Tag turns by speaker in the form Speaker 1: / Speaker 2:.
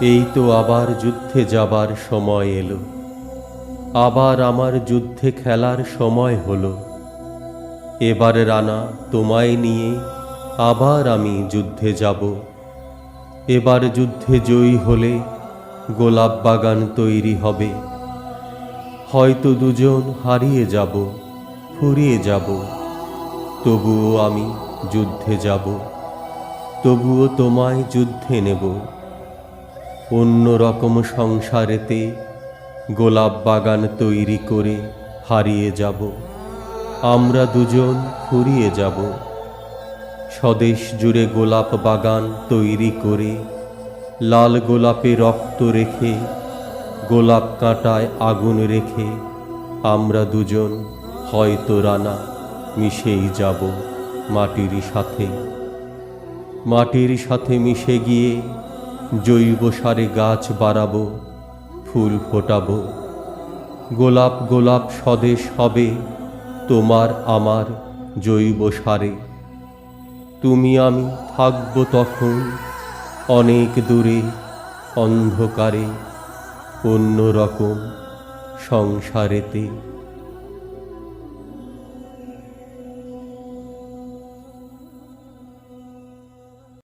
Speaker 1: এই তো আবার যুদ্ধে যাবার সময় এলো। আবার আমার যুদ্ধে খেলার সময় হলো। এবারে রানা, তোমায় নিয়ে আবার আমি যুদ্ধে যাব। এবার যুদ্ধে জয়ী হলে গোলাপ বাগান তৈরি হবে। হয়তো দুজন হারিয়ে যাব, ফুরিয়ে যাব। তবুও আমি যুদ্ধে যাব। তবুও তোমায় যুদ্ধে নেব। অন্য রকম সংসারেতে গোলাপ বাগান তৈরি করে হারিয়ে যাব। আমরা দুজন ফুরিয়ে যাব। স্বদেশ জুড়ে গোলাপ বাগান তৈরি করে লাল গোলাপে রক্ত রেখে গোলাপ কাঁটায় আগুন রেখে আমরা দুজন হয়তো রানা মিশেই যাব মাটির সাথে। মাটির সাথে মিশে গিয়ে জৈব সারে গাছ বাড়াবো, ফুল ফোটাবো। গোলাপ গোলাপ স্বদেশ হবে, তোমার আমার জৈব সারে। তুমি আমি থাকব তখন অনেক দূরে, অন্ধকারে, অন্যরকম সংসারেতে।